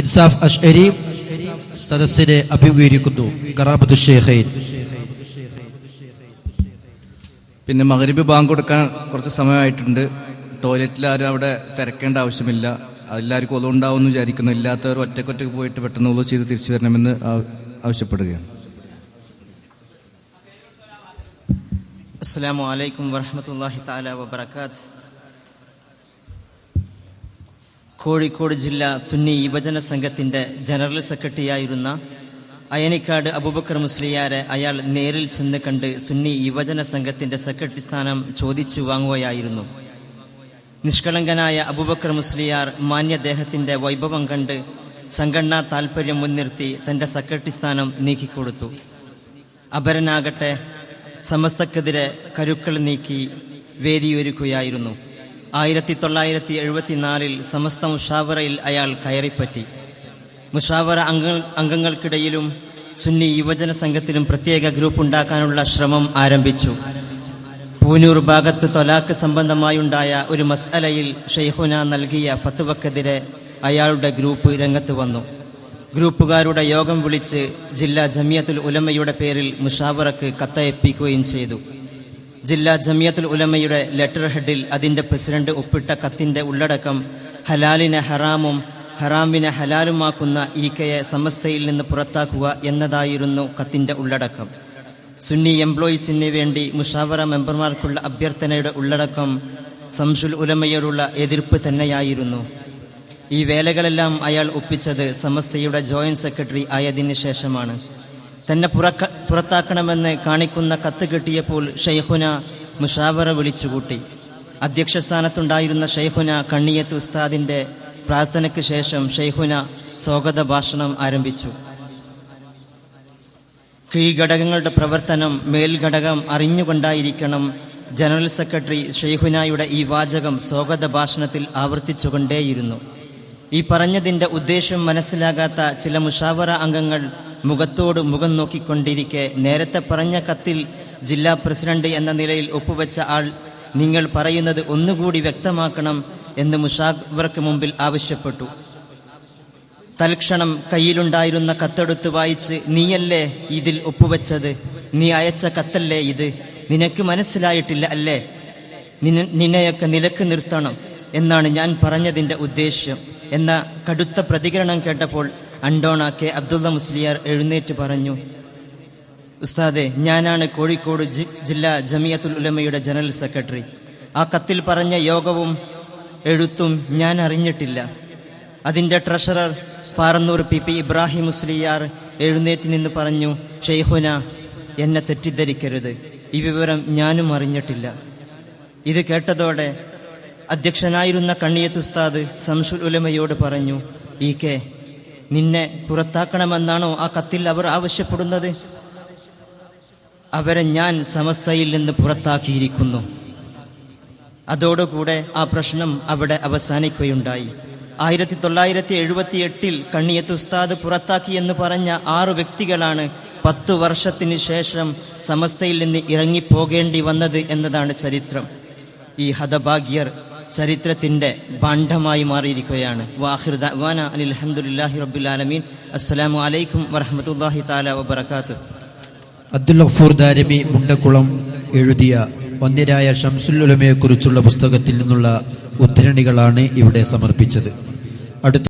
ഇൻസാഫ് അഷ്അരി സദസ്സിനെ അഭിമുഖീകരിക്കുന്നു. ഷെയ്ഖൈൻ. പിന്നെ മകരിബ് ബാങ്ക് കൊടുക്കാൻ കുറച്ച് സമയമായിട്ടുണ്ട്. ടോയ്ലറ്റിൽ ആരും അവിടെ തിരക്കേണ്ട ആവശ്യമില്ല. എല്ലാവർക്കും ഒന്നും ഉണ്ടാവുമെന്ന് വിചാരിക്കുന്നു. ഇല്ലാത്തവർ ഒറ്റക്കൊറ്റക്ക് പോയിട്ട് പെട്ടെന്ന് ഉള്ളു ചെയ്ത് തിരിച്ചു വരണമെന്ന് ആവശ്യപ്പെടുകയാണ്. അസ്സാം വലൈക്കും വാഹമത്തല്ലാഹി താല വബർക്കാത്ത് കോഴിക്കോട് ജില്ലാ സുന്നി യുവജന സംഘത്തിന്റെ ജനറൽ സെക്രട്ടറിയായിരുന്ന അയനിക്കാട് അബൂബക്കർ മുസ്ലിയാരെ അയാൾ നേരിൽ ചെന്ന് കണ്ട് സുന്നി യുവജന സംഘത്തിന്റെ സെക്രട്ടറി സ്ഥാനം ചോദിച്ചു വാങ്ങുകയായിരുന്നു. നിഷ്കളങ്കനായ അബൂബക്കർ മുസ്ലിയാർ മാന്യദേഹത്തിന്റെ വൈഭവം കണ്ട് സംഘടനാ താൽപര്യം മുൻനിർത്തി തന്റെ സെക്രട്ടറി സ്ഥാനം നീക്കിക്കൊടുത്തു. അപരനാകട്ടെ സമസ്തക്കെതിരെ കരുക്കൾ നീക്കി വേദിയൊരുക്കുകയായിരുന്നു. ആയിരത്തി തൊള്ളായിരത്തി എഴുപത്തിനാലിൽ സമസ്ത മുഷാവറയിൽ അയാൾ കയറിപ്പറ്റി. മുഷാവറ അംഗ അംഗങ്ങൾക്കിടയിലും സുന്നി യുവജന സംഘത്തിലും പ്രത്യേക ഗ്രൂപ്പ് ഉണ്ടാക്കാനുള്ള ശ്രമം ആരംഭിച്ചു. പൂനൂർ ഭാഗത്ത് തൊലാക്ക് സംബന്ധമായുണ്ടായ ഒരു മസ്അലയിൽ ഷെയ്ഹുന നൽകിയ ഫത്തുവക്കെതിരെ അയാളുടെ ഗ്രൂപ്പ് രംഗത്ത് വന്നു. ഗ്രൂപ്പുകാരുടെ യോഗം വിളിച്ച് ജില്ലാ ജമിയത്തുൽ ഉലമയുടെ പേരിൽ മുഷാവറക്ക് കത്തയപ്പിക്കുകയും ചെയ്തു. ജില്ലാ ജമിയത്തുൽ ഉലമയുടെ ലെറ്റർ ഹെഡിൽ അതിന്റെ പ്രസിഡന്റ് ഒപ്പിട്ട കത്തിന്റെ ഉള്ളടക്കം ഹലാലിനെ ഹറാമും ഹറാമിനെ ഹലാലുമാക്കുന്ന ഈക്കയെ സമസ്തയിൽ നിന്ന് പുറത്താക്കുക എന്നതായിരുന്നു കത്തിന്റെ ഉള്ളടക്കം. സുന്നി എംപ്ലോയീസിന് വേണ്ടി മുഷാവറ മെമ്പർമാർക്കുള്ള അഭ്യർത്ഥനയുടെ ഉള്ളടക്കം സംഷുൽ ഉലമയോടുള്ള എതിർപ്പ് തന്നെയായിരുന്നു. ഈ വേലകളെല്ലാം അയാൾ ഒപ്പിച്ചത് സമസ്തയുടെ ജോയിന്റ് സെക്രട്ടറി ആയതിനു ശേഷമാണ്. തന്നെ പുറക്ക പുറത്താക്കണമെന്ന് കാണിക്കുന്ന കത്ത് കിട്ടിയപ്പോൾ ഷെയ്ഖുന മുഷാവറ വിളിച്ചുകൂട്ടി. അധ്യക്ഷസ്ഥാനത്തുണ്ടായിരുന്ന ഷെയ്ഖുന കണ്ണിയത്ത് ഉസ്താദിന്റെ പ്രാർത്ഥനയ്ക്ക് ശേഷം ഷെയ്ഖുന സ്വാഗത ഭാഷണം ആരംഭിച്ചു. കീഴ്ഘടകങ്ങളുടെ പ്രവർത്തനം മേൽഘടകം അറിഞ്ഞുകൊണ്ടായിരിക്കണം ജനറൽ സെക്രട്ടറി ഷെയ്ഖുനായുടെ ഈ വാചകം സ്വാഗത ഭാഷണത്തിൽ ആവർത്തിച്ചുകൊണ്ടേയിരുന്നു. ഈ പറഞ്ഞതിന്റെ ഉദ്ദേശം മനസ്സിലാകാത്ത ചില മുഷാവറ അംഗങ്ങൾ മുഖത്തോട് മുഖം നോക്കിക്കൊണ്ടിരിക്കെ നേരത്തെ പറഞ്ഞ കത്തിൽ ജില്ലാ പ്രസിഡന്റ് എന്ന നിലയിൽ ഒപ്പുവെച്ച ആൾ നിങ്ങൾ പറയുന്നത് ഒന്നുകൂടി വ്യക്തമാക്കണം എന്ന് മുഷാവർക്ക് മുമ്പിൽ ആവശ്യപ്പെട്ടു. തൽക്ഷണം കയ്യിലുണ്ടായിരുന്ന കത്തെടുത്ത് വായിച്ച് നീയല്ലേ ഇതിൽ ഒപ്പുവെച്ചത്? നീ അയച്ച കത്തല്ലേ ഇത്? നിനക്ക് മനസ്സിലായിട്ടില്ല അല്ലേ? നിന- നിന്നെയൊക്കെ നിലയ്ക്ക് നിർത്തണം എന്നാണ് ഞാൻ പറഞ്ഞതിന്റെ ഉദ്ദേശ്യം എന്ന കടുത്ത പ്രതികരണം കേട്ടപ്പോൾ അണ്ടോണ കെ അബ്ദുള്ള മുസ്ലിയാർ എഴുന്നേറ്റ് പറഞ്ഞു ഉസ്താദെ ഞാനാണ് കോഴിക്കോട് ജില്ലാ ജമിയത്തുൽ ഉലമയുടെ ജനറൽ സെക്രട്ടറി. ആ കത്തിൽ പറഞ്ഞ യോഗവും എഴുത്തും ഞാൻ അറിഞ്ഞിട്ടില്ല. അതിന്റെ treasurer Parannur P P Ibrahim Musliyar എഴുന്നേറ്റ് നിന്ന് പറഞ്ഞു ഷെയ്ഹുന എന്നെ തെറ്റിദ്ധരിക്കരുത്. ഈ വിവരം ഞാനും അറിഞ്ഞിട്ടില്ല. ഇത് കേട്ടതോടെ അധ്യക്ഷനായിരുന്ന കണ്ണിയത്ത് ഉസ്താദ് സംഷുൽ ഉലമയോട് പറഞ്ഞു ഈ കെ നിന്നെ പുറത്താക്കണമെന്നാണോ ആ കത്തിൽ അവർ ആവശ്യപ്പെടുന്നത്? അവരെ ഞാൻ സമസ്തയിൽ നിന്ന് പുറത്താക്കിയിരിക്കുന്നു. അതോടുകൂടെ ആ പ്രശ്നം അവിടെ അവസാനിക്കുകയുണ്ടായി. ആയിരത്തി തൊള്ളായിരത്തി എഴുപത്തി എട്ടിൽ കണ്ണിയത്ത് ഉസ്താദ് പുറത്താക്കി എന്ന് പറഞ്ഞ ആറ് വ്യക്തികളാണ് പത്തു വർഷത്തിന് ശേഷം സമസ്തയിൽ നിന്ന് ഇറങ്ങിപ്പോകേണ്ടി വന്നത് എന്നതാണ് ചരിത്രം. ഈ ഹതഭാഗ്യർ ചരിത്രത്തിന്റെ ഭാണ്ഡമായി മാറിയിരിക്കുകയാണ്. വാഹിർ ദഅ്വാന അനിൽ അൽഹംദുലില്ലാഹി റബ്ബിൽ ആലമീൻ. അസ്സലാമു അലൈക്കും വറഹ്മത്തുള്ളാഹി തആല വബറകാതുഹു. അബ്ദുൽ ഗഫൂർ ദാരമി മുണ്ടക്കുളം എഴുതിയ വന്യരായ ഷംസുൽ ഉലമയെക്കുറിച്ചുള്ള പുസ്തകത്തിൽ നിന്നുള്ള ഉദ്ധരണികളാണ് ഇവിടെ സമർപ്പിച്ചത്. അടുത്ത